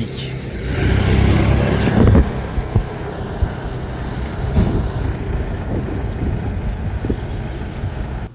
yedik.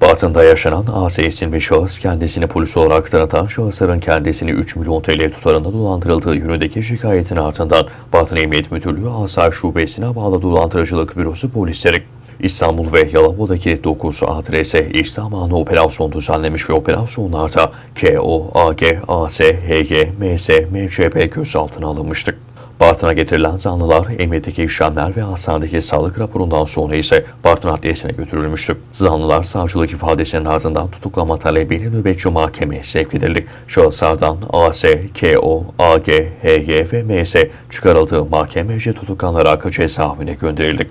Bartın'da yaşanan AS isimli şahıs kendisini polis olarak tanıtan şahısların kendisini 3 milyon TL tutarında dolandırıldığı yönündeki şikayetin ardından Bartın Emniyet Müdürlüğü Asayiş Şubesi'ne bağlı dolandırıcılık bürosu polisleri İstanbul ve Yalova'daki 9 adrese iş zamanı operasyon düzenlemiş ve operasyonlarda KO, AG, AS, HG, MS, MCP gözaltına alınmıştı. Bartın'a getirilen zanlılar emniyetteki işlemler ve hastanedeki sağlık raporundan sonra ise Bartın Adliyesi'ne götürülmüştü. Zanlılar savcılık ifadesinin ardından tutuklama talebiyle nöbetçi mahkemeye sevk edildi. Şahıslardan AS, KO, AG, HG ve MS çıkarıldığı mahkemece tutuklanarak cezaevine gönderildi.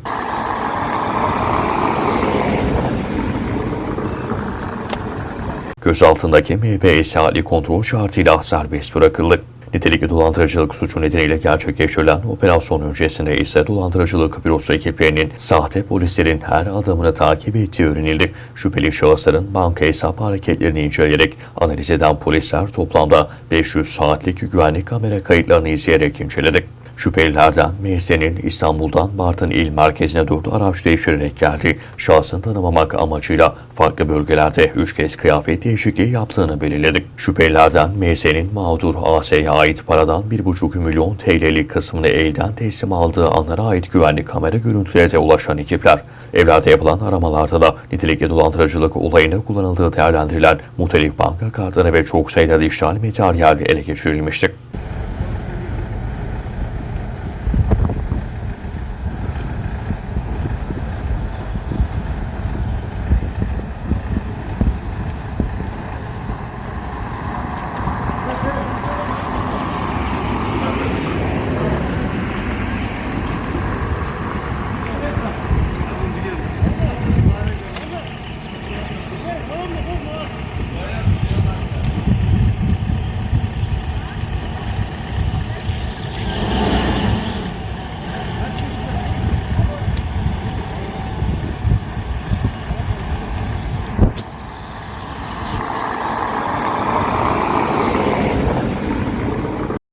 Gözaltındaki MBS hali kontrol şartıyla serbest bırakıldı. Nitelikli dolandırıcılık suçu nedeniyle gerçekleştirilen operasyon öncesinde ise dolandırıcılık bürosu ekiplerinin sahte polislerin her adımını takip ettiği öğrenildi. Şüpheli şahısların banka hesap hareketlerini inceleyerek analiz eden polisler toplamda 500 saatlik güvenlik kamera kayıtlarını izleyerek inceledi. Şüphelilerden MS'nin İstanbul'dan Bartın il merkezine durdu araç değiştirerek geldi. Şahsını tanımamak amacıyla farklı bölgelerde 3 kez kıyafet değişikliği yaptığını belirledik. Şüphelilerden MS'nin mağdur AS'ye ait paradan 1,5 milyon TL'lik kısmını elden teslim aldığı anlara ait güvenlik kamera görüntülerine ulaşan ekipler, evlerde yapılan aramalarda da nitelikli dolandırıcılık olayına kullanıldığı değerlendirilen muhtelif banka kartları ve çok sayıda dijital materyal ele geçirilmiştir.